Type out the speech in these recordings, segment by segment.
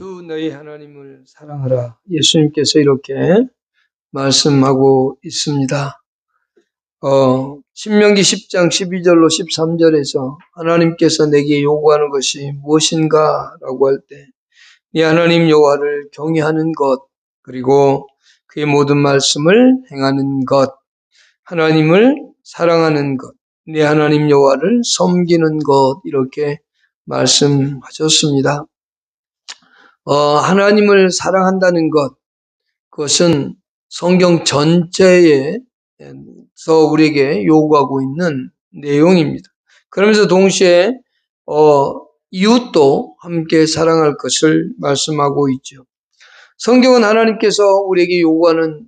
주 너희 하나님을 사랑하라. 예수님께서 이렇게 말씀하고 있습니다. 어, 신명기 10장 12절로 13절에서 하나님께서 내게 요구하는 것이 무엇인가 라고 할 때, 네 하나님 여호와를 경외하는 것, 그리고 그의 모든 말씀을 행하는 것, 하나님을 사랑하는 것, 네 하나님 여호와를 섬기는 것, 이렇게 말씀하셨습니다. 어, 하나님을 사랑한다는 것, 그것은 성경 전체에서 우리에게 요구하고 있는 내용입니다. 그러면서 동시에 어, 이웃도 함께 사랑할 것을 말씀하고 있죠. 성경은 하나님께서 우리에게 요구하는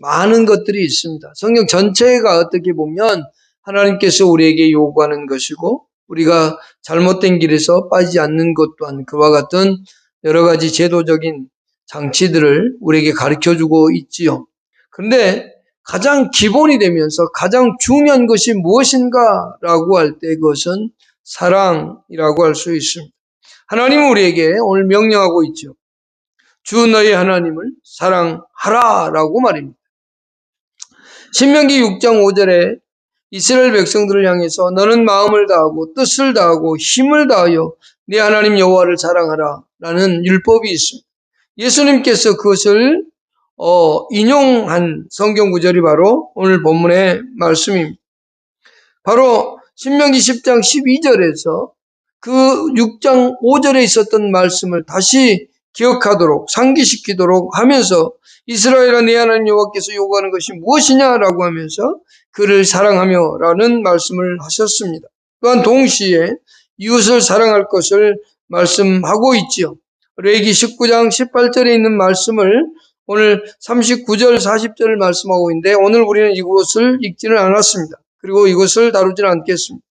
많은 것들이 있습니다. 성경 전체가 어떻게 보면 하나님께서 우리에게 요구하는 것이고 우리가 잘못된 길에서 빠지지 않는 것 또한 그와 같은 여러 가지 제도적인 장치들을 우리에게 가르쳐 주고 있지요. 그런데 가장 기본이 되면서 가장 중요한 것이 무엇인가라고 할 때 그것은 사랑이라고 할 수 있습니다. 하나님은 우리에게 오늘 명령하고 있죠. 주 너희 하나님을 사랑하라라고 말입니다. 신명기 6장 5절에 이스라엘 백성들을 향해서 너는 마음을 다하고 뜻을 다하고 힘을 다하여 네 하나님 여호와를 사랑하라 라는 율법이 있습니다. 예수님께서 그것을 어, 인용한 성경 구절이 바로 오늘 본문의 말씀입니다. 바로 신명기 10장 12절에서 그 6장 5절에 있었던 말씀을 다시 기억하도록 상기시키도록 하면서 이스라엘아 내 하나님 여호와께서 요구하는 것이 무엇이냐라고 하면서 그를 사랑하며라는 말씀을 하셨습니다. 또한 동시에 이웃을 사랑할 것을 말씀하고 있지요. 레기 19장 18절에 있는 말씀을 오늘 39절 40절을 말씀하고 있는데 오늘 우리는 이것을 읽지는 않았습니다. 그리고 이것을 다루지는 않겠습니다.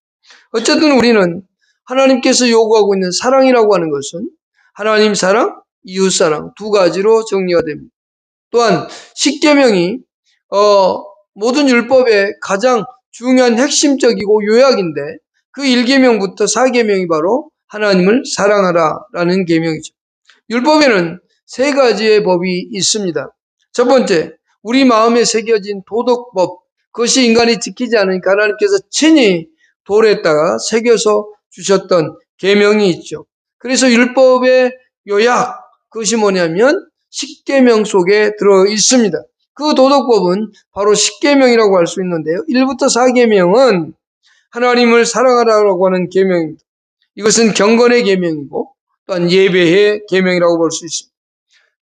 어쨌든 우리는 하나님께서 요구하고 있는 사랑이라고 하는 것은 하나님 사랑, 이웃 사랑 두 가지로 정리가 됩니다. 또한 십계명이 어, 모든 율법의 가장 중요한 핵심적이고 요약인데 그 1계명부터 4계명이 바로 하나님을 사랑하라라는 계명이죠. 율법에는 세 가지의 법이 있습니다. 첫 번째, 우리 마음에 새겨진 도덕법, 그것이 인간이 지키지 않으니까 하나님께서 친히 돌에다가 새겨서 주셨던 계명이 있죠. 그래서 율법의 요약, 그것이 뭐냐면 십계명 속에 들어 있습니다. 그 도덕법은 바로 십계명이라고 할 수 있는데요. 1부터 4계명은 하나님을 사랑하라고 하는 계명입니다. 이것은 경건의 계명이고 또한 예배의 계명이라고 볼 수 있습니다.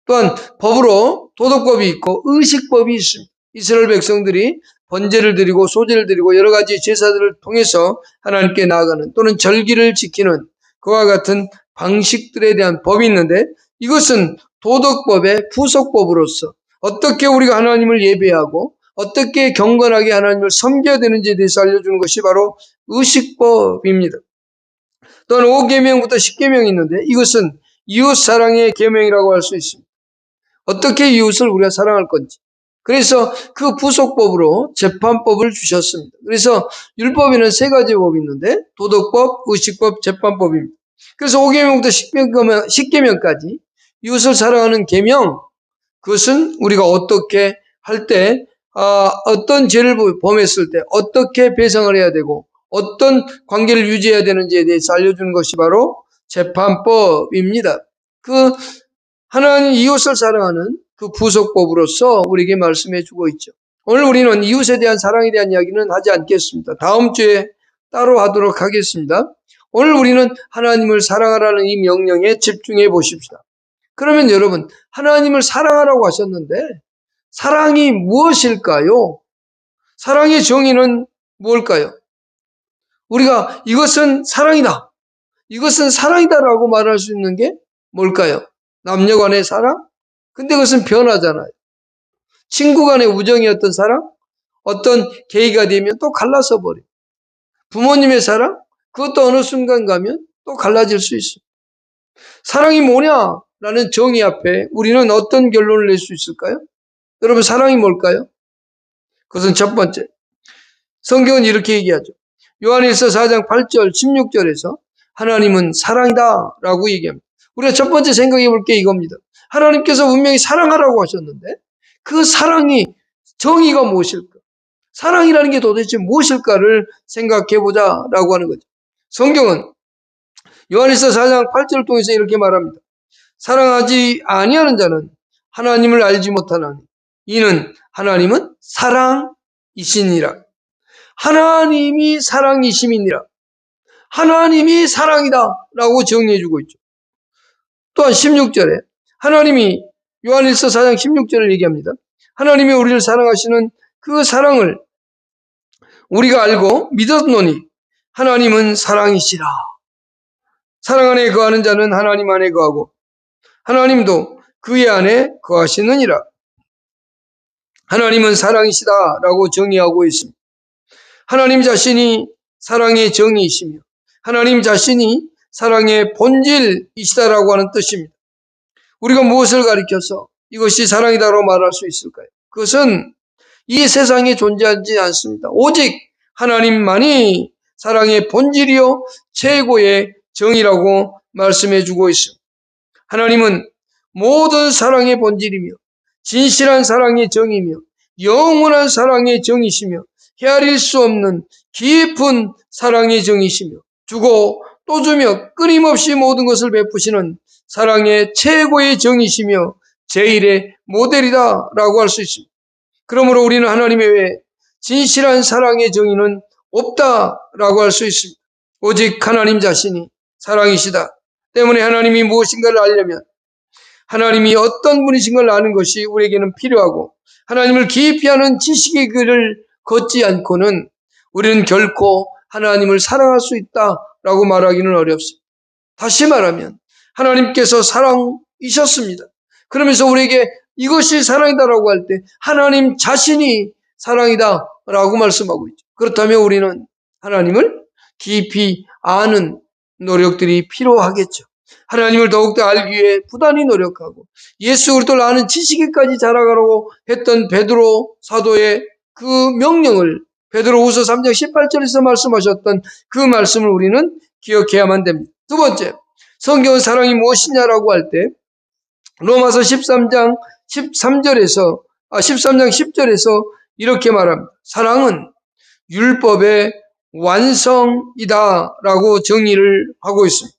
또한 법으로 도덕법이 있고 의식법이 있습니다. 이스라엘 백성들이 번제를 드리고 소제를 드리고 여러 가지 제사들을 통해서 하나님께 나아가는 또는 절기를 지키는 그와 같은 방식들에 대한 법이 있는데 이것은 도덕법의 부속법으로서 어떻게 우리가 하나님을 예배하고 어떻게 경건하게 하나님을 섬겨야 되는지에 대해서 알려주는 것이 바로 의식법입니다. 또한 5계명부터 10계명이 있는데 이것은 이웃 사랑의 계명이라고 할 수 있습니다. 어떻게 이웃을 우리가 사랑할 건지. 그래서 그 부속법으로 재판법을 주셨습니다. 그래서 율법에는 세 가지 법이 있는데 도덕법, 의식법, 재판법입니다. 그래서 5계명부터 10계명, 10계명까지 이웃을 사랑하는 계명 그것은 우리가 어떻게 할때 아, 어 떤 죄를 범했을 때 어떻게 배상을 해야 되고 어떤 관계를 유지해야 되는지에 대해서 알려주는 것이 바로 재판법입니다. 그 하나님 이웃을 사랑하는 그 부속법으로서 우리에게 말씀해 주고 있죠. 오늘 우리는 이웃에 대한 사랑에 대한 이야기는 하지 않겠습니다. 다음 주에 따로 하도록 하겠습니다. 오늘 우리는 하나님을 사랑하라는 이 명령에 집중해 보십시다. 그러면 여러분, 하나님을 사랑하라고 하셨는데, 사랑이 무엇일까요? 사랑의 정의는 무엇일까요? 우리가 이것은 사랑이다. 이것은 사랑이다라고 말할 수 있는 게 뭘까요? 남녀 간의 사랑? 근데 그것은 변하잖아요. 친구 간의 우정이었던 사랑? 어떤 계기가 되면 또 갈라서 버려. 부모님의 사랑? 그것도 어느 순간 가면 또 갈라질 수 있어. 사랑이 뭐냐? 라는 정의 앞에 우리는 어떤 결론을 낼 수 있을까요? 여러분, 사랑이 뭘까요? 그것은 첫 번째. 성경은 이렇게 얘기하죠. 요한일서 4장 8절, 16절에서 하나님은 사랑이다 라고 얘기합니다. 우리가 첫 번째 생각해 볼 게 이겁니다. 하나님께서 분명히 사랑하라고 하셨는데 그 사랑이 정의가 무엇일까? 사랑이라는 게 도대체 무엇일까를 생각해 보자라고 하는 거죠. 성경은 요한일서 4장 8절을 통해서 이렇게 말합니다. 사랑하지 아니하는 자는 하나님을 알지 못하나니 이는 하나님은 사랑이시니라. 하나님이 사랑이심이니라. 하나님이 사랑이다 라고 정리해 주고 있죠. 또한 16절에 하나님이 요한일서 4장 16절을 얘기합니다. 하나님이 우리를 사랑하시는 그 사랑을 우리가 알고 믿었노니 하나님은 사랑이시라. 사랑 안에 거하는 자는 하나님 안에 거하고 하나님도 그의 안에 거하시느니라. 하나님은 사랑이시다라고 정의하고 있습니다. 하나님 자신이 사랑의 정의이시며 하나님 자신이 사랑의 본질이시다라고 하는 뜻입니다. 우리가 무엇을 가리켜서 이것이 사랑이다라고 말할 수 있을까요? 그것은 이 세상에 존재하지 않습니다. 오직 하나님만이 사랑의 본질이요 최고의 정의라고 말씀해 주고 있습니다. 하나님은 모든 사랑의 본질이며 진실한 사랑의 정이며 영원한 사랑의 정이시며 헤아릴 수 없는 깊은 사랑의 정이시며 주고 또 주며 끊임없이 모든 것을 베푸시는 사랑의 최고의 정이시며 제일의 모델이다 라고 할 수 있습니다. 그러므로 우리는 하나님의 외에 진실한 사랑의 정의는 없다 라고 할 수 있습니다. 오직 하나님 자신이 사랑이시다. 때문에 하나님이 무엇인가를 알려면 하나님이 어떤 분이신 걸 아는 것이 우리에게는 필요하고 하나님을 깊이 아는 지식의 길을 걷지 않고는 우리는 결코 하나님을 사랑할 수 있다라고 말하기는 어렵습니다. 다시 말하면 하나님께서 사랑이셨습니다. 그러면서 우리에게 이것이 사랑이다라고 할 때 하나님 자신이 사랑이다라고 말씀하고 있죠. 그렇다면 우리는 하나님을 깊이 아는 노력들이 필요하겠죠. 하나님을 더욱더 알기 위해 부단히 노력하고 예수 그리스도를 아는 지식에까지 자라가라고 했던 베드로 사도의 그 명령을 베드로후서 3장 18절에서 말씀하셨던 그 말씀을 우리는 기억해야만 됩니다. 두 번째, 성경은 사랑이 무엇이냐라고 할 때 로마서 13장 13절에서 아 13장 10절에서 이렇게 말합니다. 사랑은 율법의 완성이다라고 정의를 하고 있습니다.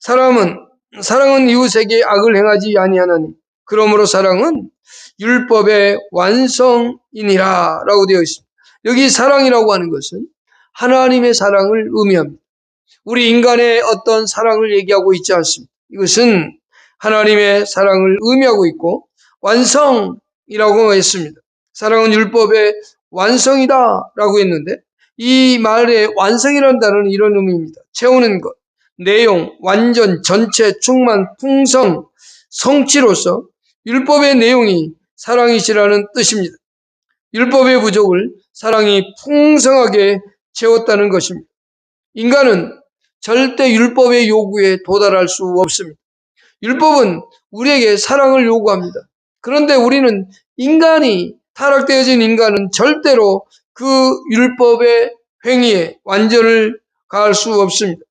사람은 사랑은 이웃에게 악을 행하지 아니하나니 그러므로 사랑은 율법의 완성이니라라고 되어 있습니다. 여기 사랑이라고 하는 것은 하나님의 사랑을 의미합니다. 우리 인간의 어떤 사랑을 얘기하고 있지 않습니다. 이것은 하나님의 사랑을 의미하고 있고 완성이라고 했습니다. 사랑은 율법의 완성이다라고 했는데 이 말의 완성이라는 단어는 이런 의미입니다. 채우는 것, 내용, 완전, 전체, 충만, 풍성, 성취로서 율법의 내용이 사랑이시라는 뜻입니다. 율법의 부족을 사랑이 풍성하게 채웠다는 것입니다. 인간은 절대 율법의 요구에 도달할 수 없습니다. 율법은 우리에게 사랑을 요구합니다. 그런데 우리는 인간이 타락되어진 인간은 절대로 그 율법의 행위에 완전을 가할 수 없습니다.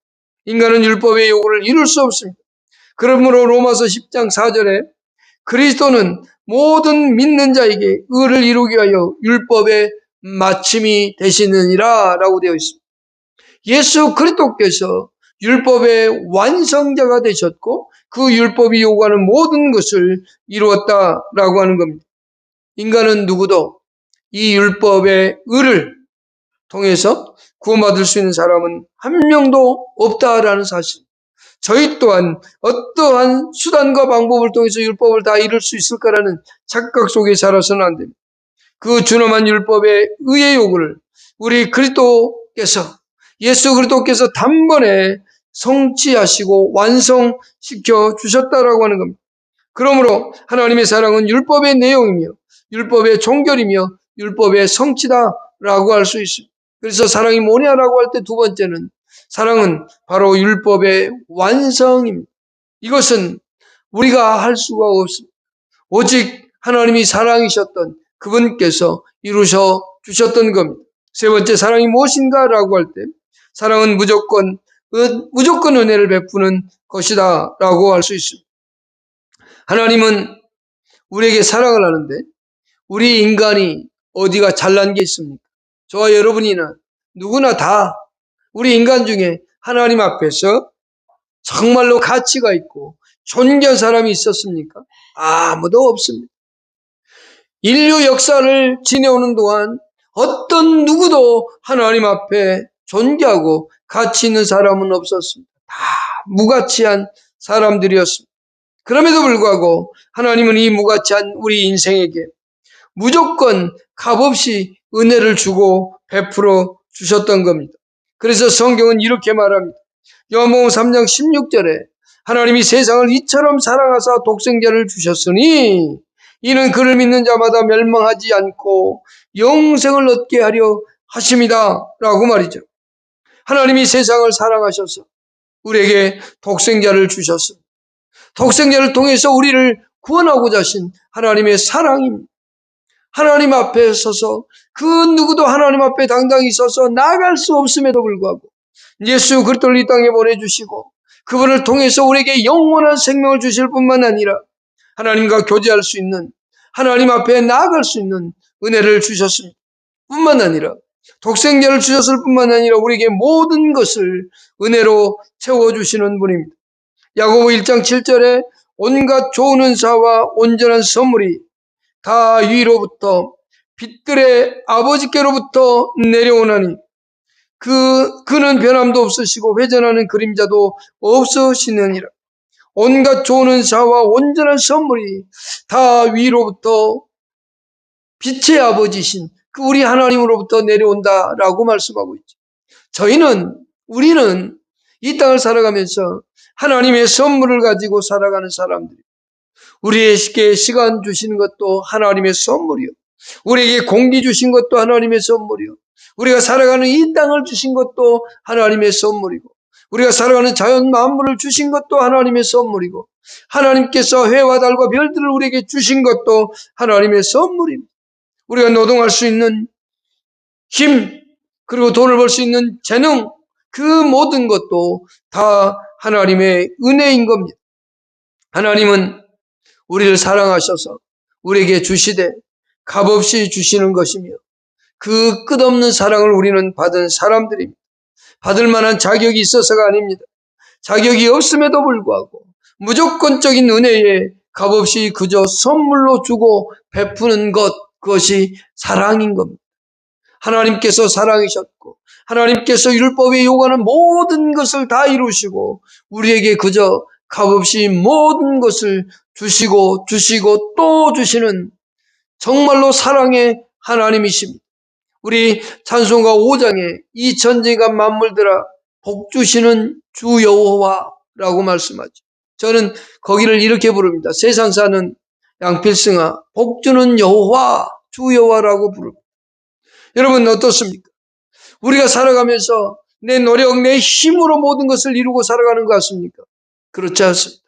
인간은 율법의 요구를 이룰 수 없습니다. 그러므로 로마서 10장 4절에 그리스도는 모든 믿는 자에게 의를 이루기 위하여 율법의 마침이 되시느니라 라고 되어 있습니다. 예수 그리스도께서 율법의 완성자가 되셨고 그 율법이 요구하는 모든 것을 이루었다라고 하는 겁니다. 인간은 누구도 이 율법의 의를 통해서 구원받을 수 있는 사람은 한 명도 없다라는 사실. 저희 또한 어떠한 수단과 방법을 통해서 율법을 다 이룰 수 있을까라는 착각 속에 살아서는 안 됩니다. 그 준엄한 율법의 의의 요구를 우리 그리스도께서 예수 그리스도께서 단번에 성취하시고 완성시켜 주셨다라고 하는 겁니다. 그러므로 하나님의 사랑은 율법의 내용이며 율법의 종결이며 율법의 성취다라고 할 수 있습니다. 그래서 사랑이 뭐냐라고 할 때 두 번째는 사랑은 바로 율법의 완성입니다. 이것은 우리가 할 수가 없습니다. 오직 하나님이 사랑이셨던 그분께서 이루셔 주셨던 겁니다. 세 번째 사랑이 무엇인가라고 할 때 사랑은 무조건 은- 무조건 은혜를 베푸는 것이다라고 할 수 있습니다. 하나님은 우리에게 사랑을 하는데 우리 인간이 어디가 잘난 게 있습니까? 저와 여러분이나 누구나 다 우리 인간 중에 하나님 앞에서 정말로 가치가 있고 존귀한 사람이 있었습니까? 아무도 없습니다. 인류 역사를 지내오는 동안 어떤 누구도 하나님 앞에 존귀하고 가치 있는 사람은 없었습니다. 다 무가치한 사람들이었습니다. 그럼에도 불구하고 하나님은 이 무가치한 우리 인생에게 무조건 값없이 은혜를 주고 베풀어 주셨던 겁니다. 그래서 성경은 이렇게 말합니다. 요한복음 3장 16절에 하나님이 세상을 이처럼 사랑하사 독생자를 주셨으니 이는 그를 믿는 자마다 멸망하지 않고 영생을 얻게 하려 하심이다 라고 말이죠. 하나님이 세상을 사랑하셔서 우리에게 독생자를 주셨습니다. 독생자를 통해서 우리를 구원하고자 하신 하나님의 사랑입니다. 하나님 앞에 서서 그 누구도 하나님 앞에 당당히 서서 나갈 수 없음에도 불구하고 예수 그리스도를 이 땅에 보내주시고 그분을 통해서 우리에게 영원한 생명을 주실 뿐만 아니라 하나님과 교제할 수 있는 하나님 앞에 나아갈 수 있는 은혜를 주셨습니다. 뿐만 아니라 독생자를 주셨을 뿐만 아니라 우리에게 모든 것을 은혜로 채워주시는 분입니다. 야고보 1장 7절에 온갖 좋은 은사와 온전한 선물이 다 위로부터 빛들의 아버지께로부터 내려오나니 그 그는 변함도 없으시고 회전하는 그림자도 없으시느니라. 온갖 좋은 은사와 온전한 선물이 다 위로부터 빛의 아버지신 그 우리 하나님으로부터 내려온다라고 말씀하고 있죠. 저희는 우리는 이 땅을 살아가면서 하나님의 선물을 가지고 살아가는 사람들이 우리에게 시간 주시는 것도 하나님의 선물이요. 우리에게 공기 주신 것도 하나님의 선물이요. 우리가 살아가는 이 땅을 주신 것도 하나님의 선물이고 우리가 살아가는 자연 만물을 주신 것도 하나님의 선물이고 하나님께서 해와 달과 별들을 우리에게 주신 것도 하나님의 선물입니다. 우리가 노동할 수 있는 힘 그리고 돈을 벌 수 있는 재능 그 모든 것도 다 하나님의 은혜인 겁니다. 하나님은 우리를 사랑하셔서 우리에게 주시되 값없이 주시는 것이며 그 끝없는 사랑을 우리는 받은 사람들입니다. 받을 만한 자격이 있어서가 아닙니다. 자격이 없음에도 불구하고 무조건적인 은혜에 값없이 그저 선물로 주고 베푸는 것, 그것이 사랑인 겁니다. 하나님께서 사랑이셨고, 하나님께서 율법에 요구하는 모든 것을 다 이루시고, 우리에게 그저 값없이 모든 것을 주시고, 주시고, 또 주시는 정말로 사랑의 하나님이십니다. 우리 찬송가 5장에 이 전쟁과 만물들아 복 주시는 주 여호와라고 말씀하죠. 저는 거기를 이렇게 부릅니다. 세상 사는 양필승아 복 주는 여호와 주 여호와라고 부릅니다. 여러분 어떻습니까? 우리가 살아가면서 내 노력, 내 힘으로 모든 것을 이루고 살아가는 것 같습니까? 그렇지 않습니다.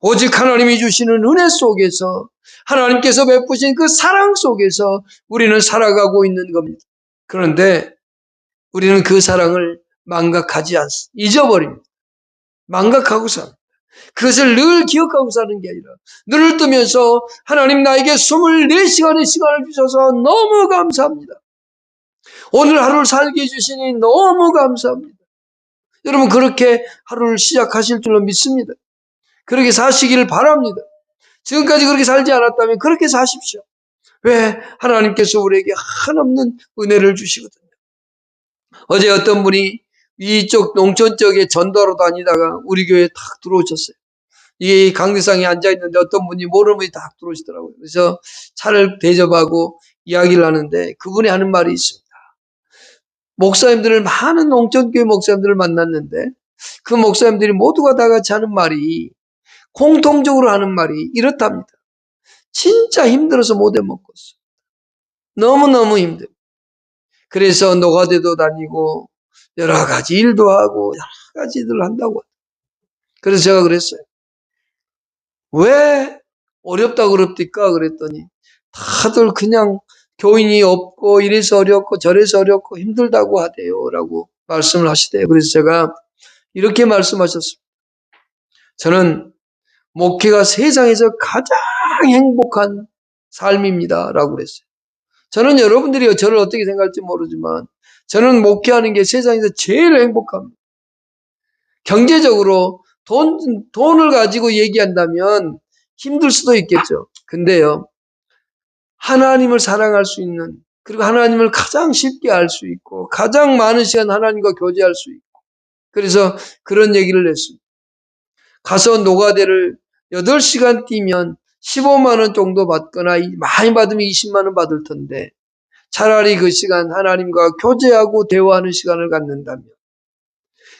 오직 하나님이 주시는 은혜 속에서 하나님께서 베푸신 그 사랑 속에서 우리는 살아가고 있는 겁니다. 그런데 우리는 그 사랑을 망각하지 않습니다. 잊어버립니다. 망각하고 삽니다. 그것을 늘 기억하고 사는 게 아니라 눈을 뜨면서 하나님 나에게 24시간의 시간을 주셔서 너무 감사합니다. 오늘 하루를 살게 해주시니 너무 감사합니다. 여러분 그렇게 하루를 시작하실 줄로 믿습니다. 그렇게 사시기를 바랍니다. 지금까지 그렇게 살지 않았다면 그렇게 사십시오. 왜? 하나님께서 우리에게 한없는 은혜를 주시거든요. 어제 어떤 분이 이쪽 농촌 쪽에 전도로 다니다가 우리 교회에 탁 들어오셨어요. 이 강대상에 앉아있는데 어떤 분이 모르는 분이 딱 들어오시더라고요. 그래서 차를 대접하고 이야기를 하는데 그분이 하는 말이 있습니다. 목사님들을 많은 농촌교회 목사님들을 만났는데 그 목사님들이 모두가 다 같이 하는 말이 공통적으로 하는 말이 이렇답니다. 진짜 힘들어서 못 해먹겠어. 너무너무 힘들어. 그래서 노가대도 다니고 여러 가지 일도 하고 여러 가지 일을 한다고. 그래서 제가 그랬어요. 왜 어렵다 그럽니까? 그랬더니 다들 그냥 교인이 없고 이래서 어렵고 저래서 어렵고 힘들다고 하대요. 라고 말씀을 하시대요. 그래서 제가 이렇게 말씀하셨습니다. 저는 목회가 세상에서 가장 행복한 삶입니다. 라고 그랬어요. 저는 여러분들이 저를 어떻게 생각할지 모르지만 저는 목회하는 게 세상에서 제일 행복합니다. 경제적으로 돈, 돈을 가지고 얘기한다면 힘들 수도 있겠죠. 근데요, 하나님을 사랑할 수 있는, 그리고 하나님을 가장 쉽게 알 수 있고, 가장 많은 시간 하나님과 교제할 수 있고, 그래서 그런 얘기를 했습니다. 가서 노가대를 8시간 뛰면 15만원 정도 받거나 많이 받으면 20만원 받을 텐데, 차라리 그 시간 하나님과 교제하고 대화하는 시간을 갖는다면,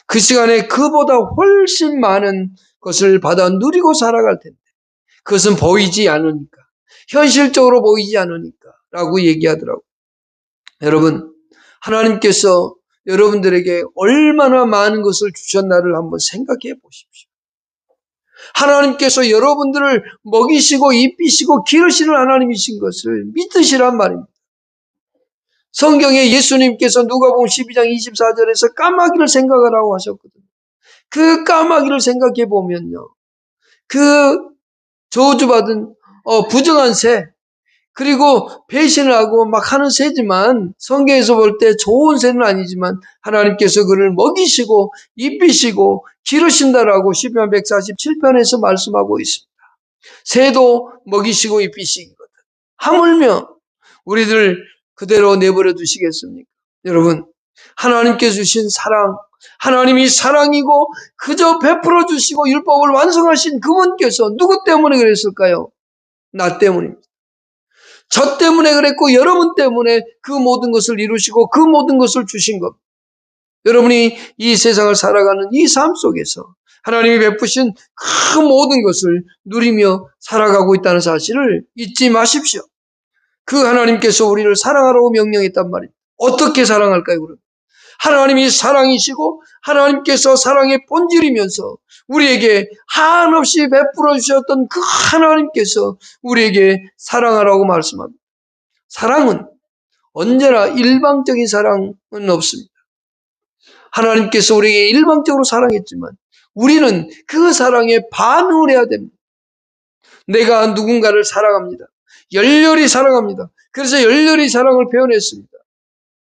그 시간에 그보다 훨씬 많은 것을 받아 누리고 살아갈 텐데, 그것은 보이지 않으니까. 현실적으로 보이지 않으니까. 라고 얘기하더라고. 여러분, 하나님께서 여러분들에게 얼마나 많은 것을 주셨나를 한번 생각해 보십시오. 하나님께서 여러분들을 먹이시고 입히시고 기르시는 하나님이신 것을 믿으시란 말입니다. 성경에 예수님께서 누가복음 12장 24절에서 까마귀를 생각하라고 하셨거든요. 그 까마귀를 생각해 보면요. 그 저주받은 어, 부정한 새 그리고 배신을 하고 막 하는 새지만 성경에서 볼 때 좋은 새는 아니지만 하나님께서 그를 먹이시고 입히시고 기르신다라고 시편 147편에서 말씀하고 있습니다. 새도 먹이시고 입히시거든. 하물며 우리들 그대로 내버려 두시겠습니까? 여러분, 하나님께 주신 사랑, 하나님이 사랑이고 그저 베풀어 주시고 율법을 완성하신 그분께서 누구 때문에 그랬을까요? 나 때문입니다. 저 때문에 그랬고 여러분 때문에 그 모든 것을 이루시고 그 모든 것을 주신 것. 여러분이 이 세상을 살아가는 이 삶 속에서 하나님이 베푸신 그 모든 것을 누리며 살아가고 있다는 사실을 잊지 마십시오. 그 하나님께서 우리를 사랑하라고 명령했단 말입니다. 어떻게 사랑할까요, 그럼? 하나님이 사랑이시고 하나님께서 사랑의 본질이면서 우리에게 한없이 베풀어 주셨던 그 하나님께서 우리에게 사랑하라고 말씀합니다. 사랑은 언제나 일방적인 사랑은 없습니다. 하나님께서 우리에게 일방적으로 사랑했지만 우리는 그 사랑에 반응을 해야 됩니다. 내가 누군가를 사랑합니다. 열렬히 사랑합니다. 그래서 열렬히 사랑을 표현했습니다.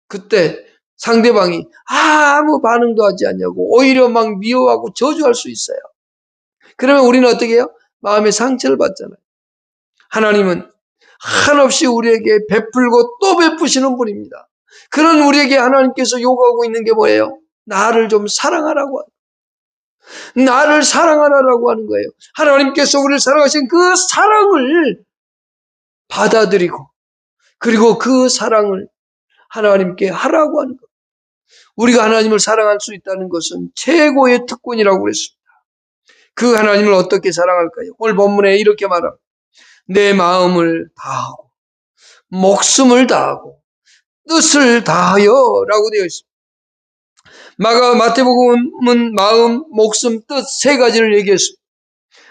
그때 상대방이 아무 반응도 하지 않냐고 오히려 막 미워하고 저주할 수 있어요. 그러면 우리는 어떻게 해요? 마음의 상처를 받잖아요. 하나님은 한없이 우리에게 베풀고 또 베푸시는 분입니다. 그런 우리에게 하나님께서 요구하고 있는 게 뭐예요? 나를 좀 사랑하라고 하는 나를 사랑하라고 하는 거예요. 하나님께서 우리를 사랑하신 그 사랑을 받아들이고 그리고 그 사랑을 하나님께 하라고 하는 것. 우리가 하나님을 사랑할 수 있다는 것은 최고의 특권이라고 그랬습니다. 그 하나님을 어떻게 사랑할까요? 오늘 본문에 이렇게 말합니다. 내 마음을 다하고, 목숨을 다하고, 뜻을 다하여 라고 되어 있습니다. 마가, 마태복음은 마음, 목숨, 뜻 세 가지를 얘기했습니다.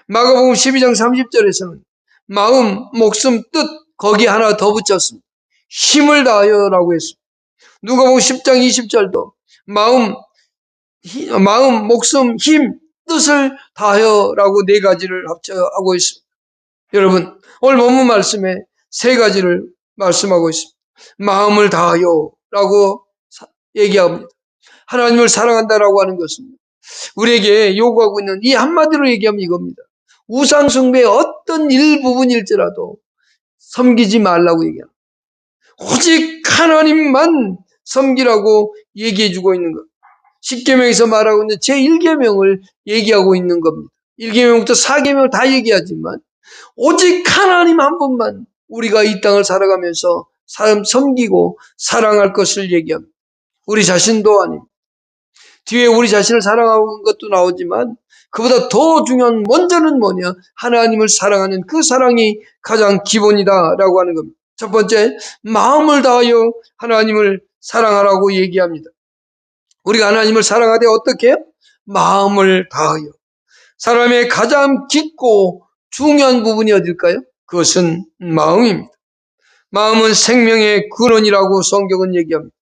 마가복음 12장 30절에서는 마음, 목숨, 뜻 거기 하나 더 붙였습니다. 힘을 다하여라고 했습니다. 누가복음 10장 20절도 마음, 마음, 목숨, 힘, 뜻을 다하여라고 네 가지를 합쳐하고 있습니다. 여러분, 오늘 본문 말씀에 세 가지를 말씀하고 있습니다. 마음을 다하여라고 얘기합니다. 하나님을 사랑한다라고 하는 것은 우리에게 요구하고 있는 이 한마디로 얘기하면 이겁니다. 우상 숭배의 어떤 일부분일지라도 섬기지 말라고 얘기합니다. 오직 하나님만 섬기라고 얘기해 주고 있는 것. 10계명에서 말하고 있는 제1계명을 얘기하고 있는 겁니다. 1계명부터 4계명을 다 얘기하지만 오직 하나님 한 분만 우리가 이 땅을 살아가면서 삶 섬기고 사랑할 것을 얘기합니다. 우리 자신도 아닙니다. 뒤에 우리 자신을 사랑하는 것도 나오지만 그보다 더 중요한 먼저는 뭐냐? 하나님을 사랑하는 그 사랑이 가장 기본이다라고 하는 겁니다. 첫 번째, 마음을 다하여 하나님을 사랑하라고 얘기합니다. 우리가 하나님을 사랑하되 어떻게? 마음을 다하여. 사람의 가장 깊고 중요한 부분이 어딜까요? 그것은 마음입니다. 마음은 생명의 근원이라고 성경은 얘기합니다.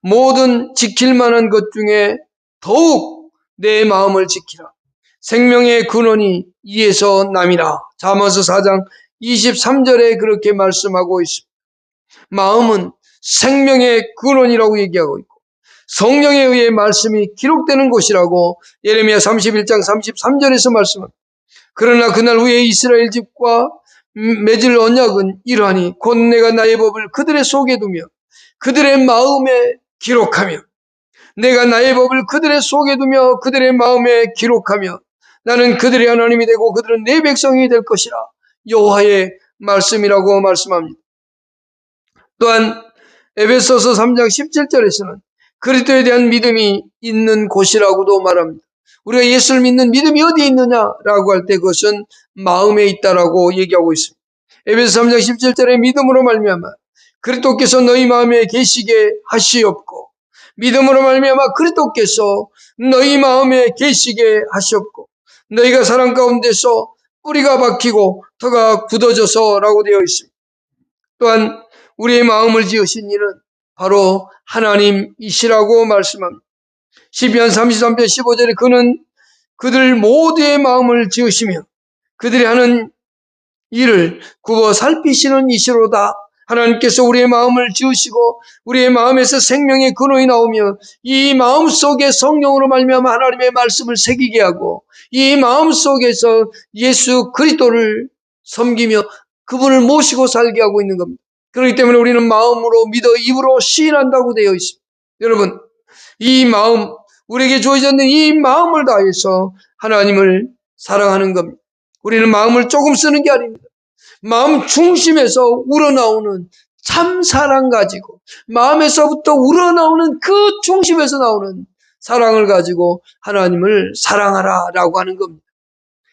모든 지킬 만한 것 중에 더욱 내 마음을 지키라. 생명의 근원이 이에서 남이라. 자모스 4장 23절에 그렇게 말씀하고 있습니다. 마음은 생명의 근원이라고 얘기하고 있고 성령에 의해 말씀이 기록되는 곳이라고 예레미야 31장 33절에서 말씀합니다. 그러나 그날 후에 이스라엘 집과 맺을 언약은 이러하니 곧 내가 나의 법을 그들의 속에 두며 그들의 마음에 기록하며 내가 나의 법을 그들의 속에 두며 그들의 마음에 기록하며 나는 그들의 하나님이 되고 그들은 내 백성이 될 것이라 여호와의 말씀이라고 말씀합니다. 또한 에베소서 3장 17절에서는 그리스도에 대한 믿음이 있는 곳이라고도 말합니다. 우리가 예수를 믿는 믿음이 어디에 있느냐라고 할 때 그것은 마음에 있다라고 얘기하고 있습니다. 에베소 3장 17절에 믿음으로 말미암아 그리스도께서 너희 마음에 계시게 하시옵고 믿음으로 말미암아 그리스도께서 너희 마음에 계시게 하시옵고 너희가 사랑 가운데서 뿌리가 박히고 터가 굳어져서라고 되어 있습니다. 또한 우리의 마음을 지으신 이는 바로 하나님이시라고 말씀합니다. 12편 33편 15절에 그는 그들 모두의 마음을 지으시며 그들이 하는 일을 굽어 살피시는 이시로다. 하나님께서 우리의 마음을 지으시고 우리의 마음에서 생명의 근원이 나오며 이 마음 속에 성령으로 말미암아 하나님의 말씀을 새기게 하고 이 마음 속에서 예수 그리스도를 섬기며 그분을 모시고 살게 하고 있는 겁니다. 그렇기 때문에 우리는 마음으로 믿어 입으로 시인한다고 되어 있습니다. 여러분, 이 마음, 우리에게 주어졌는 이 마음을 다해서 하나님을 사랑하는 겁니다. 우리는 마음을 조금 쓰는 게 아닙니다. 마음 중심에서 우러나오는 참 사랑 가지고 마음에서부터 우러나오는 그 중심에서 나오는 사랑을 가지고 하나님을 사랑하라 라고 하는 겁니다.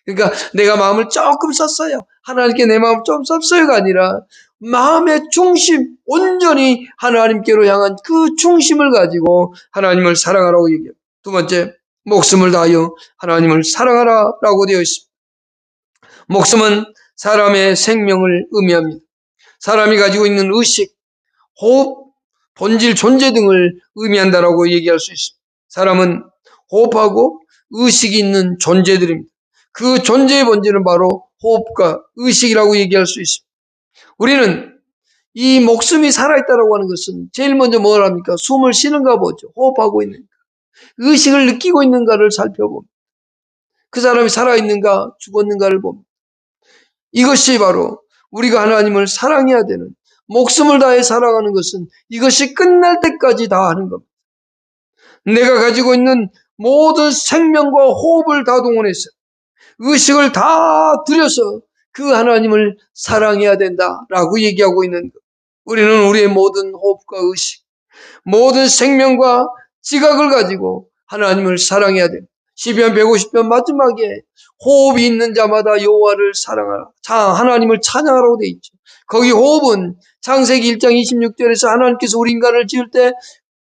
그러니까 내가 마음을 조금 썼어요. 하나님께 내 마음 좀 썼어요가 아니라 마음의 중심, 온전히 하나님께로 향한 그 중심을 가지고 하나님을 사랑하라고 얘기해요. 두 번째, 목숨을 다하여 하나님을 사랑하라라고 되어 있습니다. 목숨은 사람의 생명을 의미합니다. 사람이 가지고 있는 의식, 호흡, 본질, 존재 등을 의미한다라고 얘기할 수 있습니다. 사람은 호흡하고 의식이 있는 존재들입니다. 그 존재의 본질은 바로 호흡과 의식이라고 얘기할 수 있습니다. 우리는 이 목숨이 살아있다라고 하는 것은 제일 먼저 뭘 합니까? 숨을 쉬는가 보죠. 호흡하고 있는가. 의식을 느끼고 있는가를 살펴봅니다. 그 사람이 살아있는가 죽었는가를 봅니다. 이것이 바로 우리가 하나님을 사랑해야 되는 목숨을 다해 사랑하는 것은 이것이 끝날 때까지 다 하는 겁니다. 내가 가지고 있는 모든 생명과 호흡을 다 동원해서 의식을 다 들여서 그 하나님을 사랑해야 된다라고 얘기하고 있는 것. 우리는 우리의 모든 호흡과 의식, 모든 생명과 지각을 가지고 하나님을 사랑해야 됩니다. 12편 150편 마지막에 호흡이 있는 자마다 여호와를 사랑하라. 자, 하나님을 찬양하라고 돼 있죠. 거기 호흡은 창세기 1장 26절에서 하나님께서 우리 인간을 지을 때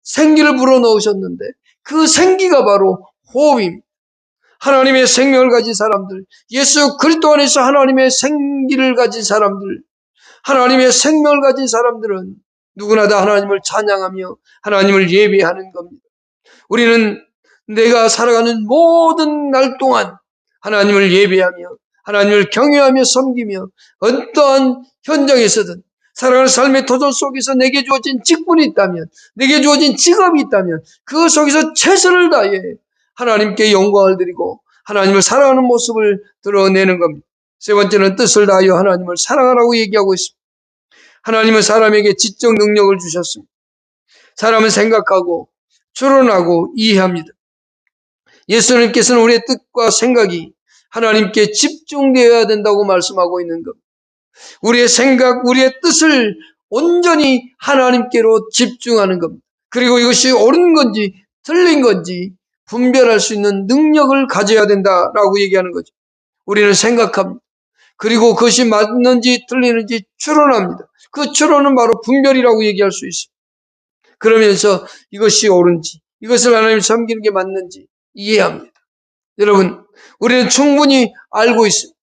생기를 불어넣으셨는데 그 생기가 바로 호흡입니다. 하나님의 생명을 가진 사람들, 예수 그리스도 안에서 하나님의 생기를 가진 사람들, 하나님의 생명을 가진 사람들은 누구나 다 하나님을 찬양하며 하나님을 예배하는 겁니다. 우리는 내가 살아가는 모든 날 동안 하나님을 예배하며 하나님을 경외하며 섬기며 어떠한 현장에서든 살아가는 삶의 도전 속에서 내게 주어진 직분이 있다면 내게 주어진 직업이 있다면 그 속에서 최선을 다해 하나님께 영광을 드리고 하나님을 사랑하는 모습을 드러내는 겁니다. 세 번째는 뜻을 다하여 하나님을 사랑하라고 얘기하고 있습니다. 하나님은 사람에게 지적 능력을 주셨습니다. 사람은 생각하고 추론하고 이해합니다. 예수님께서는 우리의 뜻과 생각이 하나님께 집중되어야 된다고 말씀하고 있는 겁니다. 우리의 생각, 우리의 뜻을 온전히 하나님께로 집중하는 겁니다. 그리고 이것이 옳은 건지 틀린 건지 분별할 수 있는 능력을 가져야 된다라고 얘기하는 거죠. 우리는 생각합니다. 그리고 그것이 맞는지 틀리는지 추론합니다. 그 추론은 바로 분별이라고 얘기할 수 있습니다. 그러면서 이것이 옳은지, 이것을 하나님 섬기는 게 맞는지 이해합니다. 여러분, 우리는 충분히 알고 있습니다.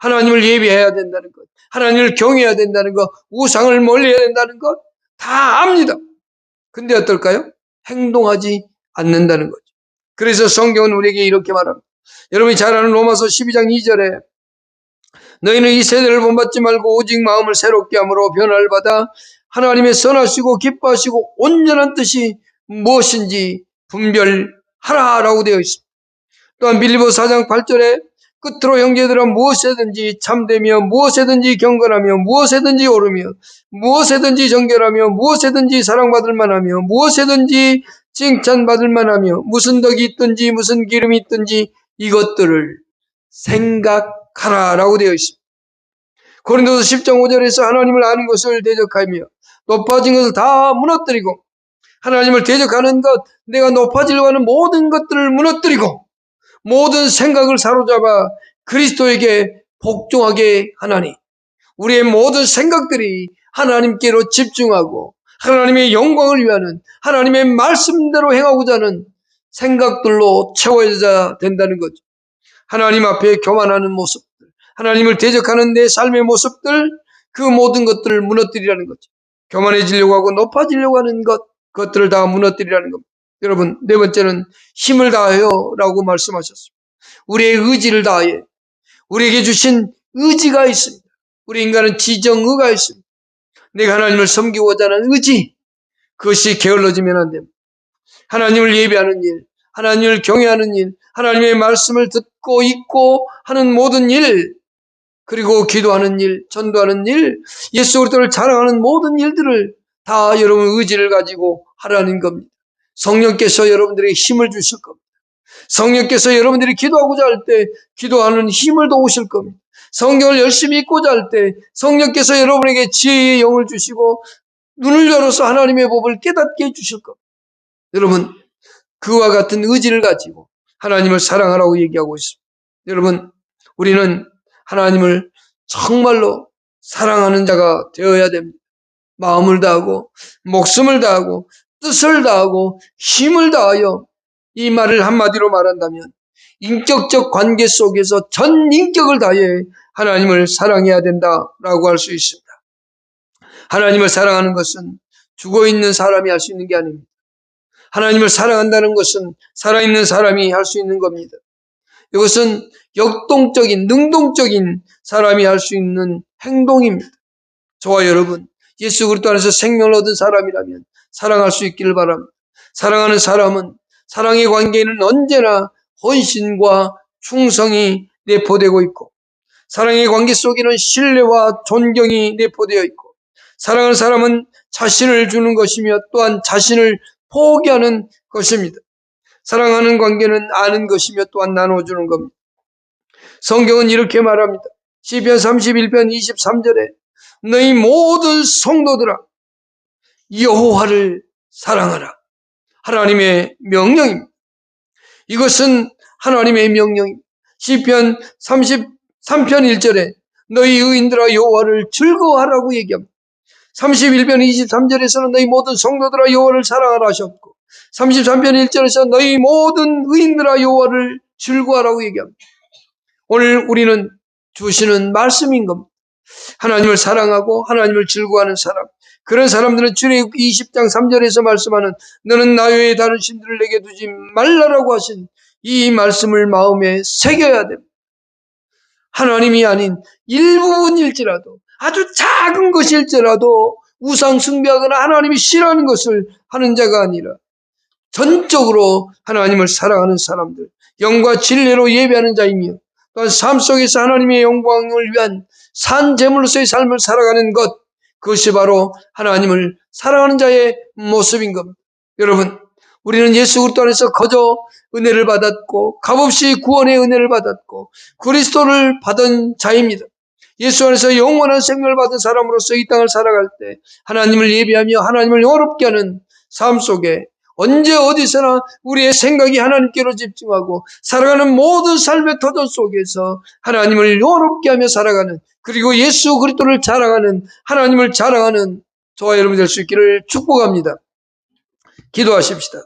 하나님을 예배해야 된다는 것, 하나님을 경외해야 된다는 것, 우상을 멀리해야 된다는 것, 다 압니다. 근데 어떨까요? 행동하지 않는다는 거죠. 그래서 성경은 우리에게 이렇게 말합니다. 여러분이 잘 아는 로마서 12장 2절에 너희는 이 세대를 본받지 말고 오직 마음을 새롭게 함으로 변화를 받아 하나님의 선하시고 기뻐하시고 온전한 뜻이 무엇인지 분별하라라고 되어 있습니다. 또한 빌리보 4장 8절에 끝으로 형제들아 무엇에든지 참되며 무엇에든지 경건하며 무엇에든지 오르며 무엇에든지 정결하며 무엇에든지 사랑받을 만하며 무엇에든지 칭찬받을 만하며 무슨 덕이 있든지 무슨 기름이 있든지 이것들을 생각하라 라고 되어 있습니다. 고린도서 10장 5절에서 하나님을 아는 것을 대적하며 높아진 것을 다 무너뜨리고 하나님을 대적하는 것, 내가 높아지려고 하는 모든 것들을 무너뜨리고 모든 생각을 사로잡아 그리스도에게 복종하게 하나니 우리의 모든 생각들이 하나님께로 집중하고 하나님의 영광을 위하는 하나님의 말씀대로 행하고자 하는 생각들로 채워져야 된다는 거죠. 하나님 앞에 교만하는 모습들, 하나님을 대적하는 내 삶의 모습들, 그 모든 것들을 무너뜨리라는 거죠. 교만해지려고 하고 높아지려고 하는 것, 그것들을 다 무너뜨리라는 겁니다. 여러분, 네 번째는 힘을 다하여 라고 말씀하셨습니다. 우리의 의지를 다하여. 우리에게 주신 의지가 있습니다. 우리 인간은 지정의가 있습니다. 내가 하나님을 섬기고자 하는 의지, 그것이 게을러지면 안 됩니다. 하나님을 예배하는 일, 하나님을 경외하는 일, 하나님의 말씀을 듣고 읽고 하는 모든 일, 그리고 기도하는 일, 전도하는 일, 예수 그리스도를 자랑하는 모든 일들을 다 여러분 의지를 가지고 하라는 겁니다. 성령께서 여러분들에게 힘을 주실 겁니다. 성령께서 여러분들이 기도하고자 할 때 기도하는 힘을 도우실 겁니다. 성경을 열심히 읽고자 할 때 성령께서 여러분에게 지혜의 영을 주시고 눈을 열어서 하나님의 법을 깨닫게 해주실 겁니다. 여러분 그와 같은 의지를 가지고 하나님을 사랑하라고 얘기하고 있습니다. 여러분 우리는 하나님을 정말로 사랑하는 자가 되어야 됩니다. 마음을 다하고 목숨을 다하고 뜻을 다하고 힘을 다하여 이 말을 한마디로 말한다면 인격적 관계 속에서 전 인격을 다해 하나님을 사랑해야 된다라고 할 수 있습니다. 하나님을 사랑하는 것은 죽어 있는 사람이 할 수 있는 게 아닙니다. 하나님을 사랑한다는 것은 살아있는 사람이 할 수 있는 겁니다. 이것은 역동적인, 능동적인 사람이 할 수 있는 행동입니다. 저와 여러분, 예수 그리스도 안에서 생명을 얻은 사람이라면 사랑할 수 있기를 바랍니다. 사랑하는 사람은 사랑의 관계에는 언제나 헌신과 충성이 내포되고 있고 사랑의 관계 속에는 신뢰와 존경이 내포되어 있고 사랑하는 사람은 자신을 주는 것이며 또한 자신을 포기하는 것입니다. 사랑하는 관계는 아는 것이며 또한 나눠주는 겁니다. 성경은 이렇게 말합니다. 시편 31편 23절에 너희 모든 성도들아 여호와를 사랑하라. 하나님의 명령입니다. 이것은 하나님의 명령입니다. 시편 33편 1절에 너희 의인들아 여호와를 즐거워하라고 얘기합니다. 31편 23절에서는 너희 모든 성도들아 여호와를 사랑하라 하셨고 33편 1절에서 너희 모든 의인들아 여호와를 즐거워하라고 얘기합니다. 오늘 우리는 주시는 말씀인 겁니다. 하나님을 사랑하고 하나님을 즐거워하는 사람. 그런 사람들은 출애굽 20장 3절에서 말씀하는 너는 나 외에 다른 신들을 내게 두지 말라라고 하신 이 말씀을 마음에 새겨야 됩니다. 하나님이 아닌 일부분일지라도 아주 작은 것일지라도 우상 숭배하거나 하나님이 싫어하는 것을 하는 자가 아니라 전적으로 하나님을 사랑하는 사람들, 영과 진리로 예배하는 자이며 또한 삶 속에서 하나님의 영광을 위한 산 제물로서의 삶을 살아가는 것, 그것이 바로 하나님을 사랑하는 자의 모습인 겁니다. 여러분, 우리는 예수 그리스도 안에서 거저 은혜를 받았고 값없이 구원의 은혜를 받았고 그리스도를 받은 자입니다. 예수 안에서 영원한 생명을 받은 사람으로서 이 땅을 살아갈 때 하나님을 예비하며 하나님을 영롭게 하는 삶 속에 언제 어디서나 우리의 생각이 하나님께로 집중하고 살아가는 모든 삶의 터전 속에서 하나님을 영롭게 하며 살아가는 그리고 예수 그리스도를 자랑하는 하나님을 자랑하는 저와 여러분 될 수 있기를 축복합니다. 기도하십시다.